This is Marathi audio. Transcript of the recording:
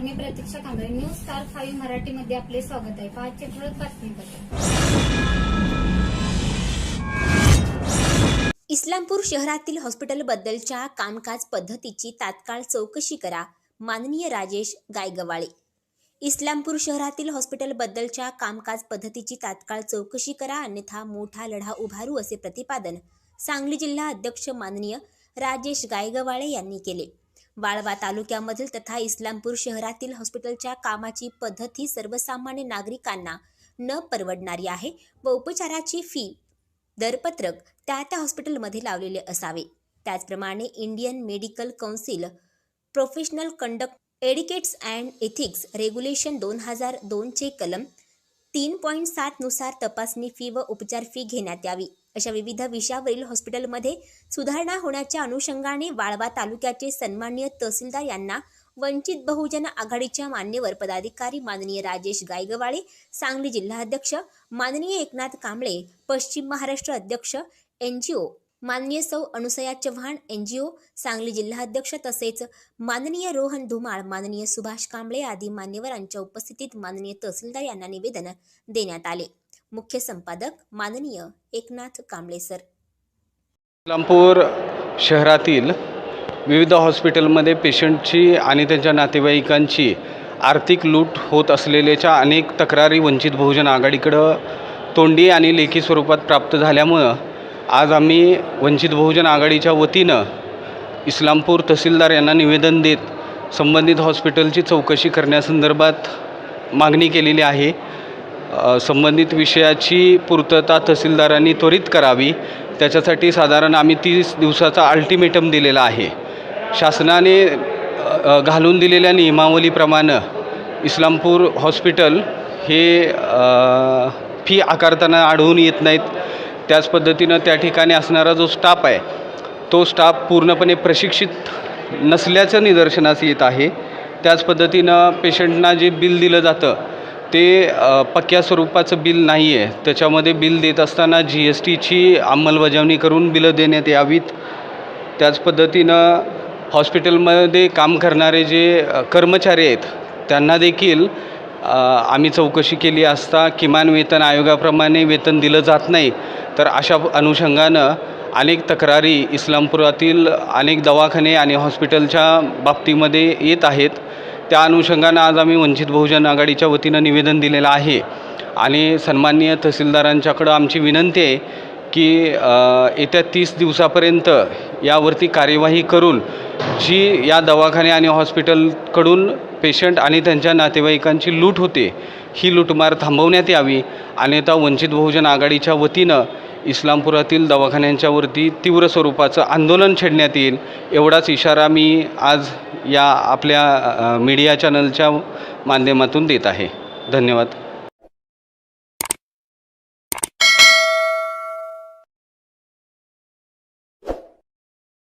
नमस्कार मी Pratiksha Kamble news star five मराठीमध्ये आपले स्वागत आहे. पाचशे ठळक बातमीपत्र इस्लामपूर शहरातील हॉस्पिटलबद्दलच्या कामकाज पद्धतीची तात्काळ चौकशी करा माननीय राजेश गायगवाळे. इस्लामपूर शहरातील हॉस्पिटलबद्दलच्या कामकाज पद्धतीची तात्काळ चौकशी करा अन्यथा मोठा लढा उभारू असे प्रतिपादन सांगली जिल्हा अध्यक्ष माननीय राजेश गायगवाळे यांनी केले. वाळवा तालुक्यामधील तथा इस्लामपूर शहरातील हॉस्पिटलच्या कामाची पद्धत ही सर्वसामान्य नागरिकांना न परवडणारी आहे व उपचाराची फी दरपत्रक त्या त्या हॉस्पिटलमध्ये लावलेले असावे. त्याचप्रमाणे Indian Medical Council Professional Conduct etiquettes and ethics regulation दोन हजार दोनचे कलम तीन पॉईंट सातनुसार तपासणी फी व उपचार फी घेण्यात यावी. अशा विविध विषयावरील हॉस्पिटलमध्ये सुधारणा होण्याच्या अनुषंगाने वाळवा तालुक्याचे सन्माननीय तहसीलदार यांना वंचित बहुजन आघाडीच्या मान्यवर पदाधिकारी माननीय राजेश गायगवाळे सांगली जिल्हाध्यक्ष माननीय एकनाथ कांबळे पश्चिम महाराष्ट्र अध्यक्ष एन जी ओ माननीय सौ Anusaya Chavan N G O Sangli जिल्हाध्यक्ष तसेच माननीय रोहन धुमाळ माननीय सुभाष कांबळे आदी मान्यवरांच्या उपस्थितीत माननीय तहसीलदार यांना निवेदन देण्यात आले. मुख्य संपादक माननीय एकनाथ कांबळे सर. इस्लामपूर शहरातील विविध हॉस्पिटलमध्ये पेशंटची आणि त्यांच्या नातेवाईकांची आर्थिक लूट होत असलेल्याच्या अनेक तक्रारी वंचित बहुजन आघाडीकडं तोंडी आणि लेखी स्वरूपात प्राप्त झाल्यामुळं आज आम्ही वंचित बहुजन आघाडीच्या वतीनं इस्लामपूर तहसीलदार यांना निवेदन देत संबंधित हॉस्पिटलची चौकशी करण्यासंदर्भात मागणी केलेली आहे. संबंधित विषयाची पूर्तता तहसीलदारांनी त्वरित करावी. त्याच्यासाठी साधारण आम्ही तीस दिवसाचा अल्टिमेटम दिलेला आहे. शासनाने घालून दिलेल्या नियमावलीप्रमाणे इस्लामपूर हॉस्पिटल हे फी आकारताना आढळून येत नाहीत. त्याच पद्धतीनं त्या ठिकाणी असणारा जो स्टाफ आहे तो स्टाफ पूर्णपणे प्रशिक्षित नसल्याचं निदर्शनास येत आहे. त्याच पद्धतीनं पेशंटना जे बिल दिलं जातं ते पक्क्या स्वरूपाचं बिल नाही आहे त्याच्यामध्ये बिल देत असताना जी एस टीची अंमलबजावणी करून बिलं देण्यात यावीत. त्याच पद्धतीनं हॉस्पिटलमध्ये काम करणारे जे कर्मचारी आहेत त्यांना देखील आम्ही चौकशी केली असता किमान वेतन आयोगाप्रमाणे वेतन दिलं जात नाही. तर अशा अनुषंगानं अनेक तक्रारी इस्लामपुरातील अनेक दवाखाने आणि हॉस्पिटलच्या बाबतीमध्ये येत आहेत. त्या अनुषंगानं आज आम्ही वंचित बहुजन आघाडीच्या वतीनं निवेदन दिलेलं आहे. आणि सन्माननीय तहसीलदारांच्याकडं आमची विनंती आहे की येत्या तीस दिवसापर्यंत यावरती कार्यवाही करून जी या दवाखाने आणि हॉस्पिटलकडून पेशंट आणि त्यांच्या नातेवाईकांची लूट होते ही लूटमार थांबवण्यात यावी. अन्यथा वंचित बहुजन आघाडीच्या वतीनं इस्लामपुरातील दवाखान्यांच्यावरती तीव्र स्वरूपाचं आंदोलन छेडण्यात येईल एवढाच इशारा मी आज या आपल्या मीडिया चॅनलच्या माध्यमातून देत आहे. धन्यवाद.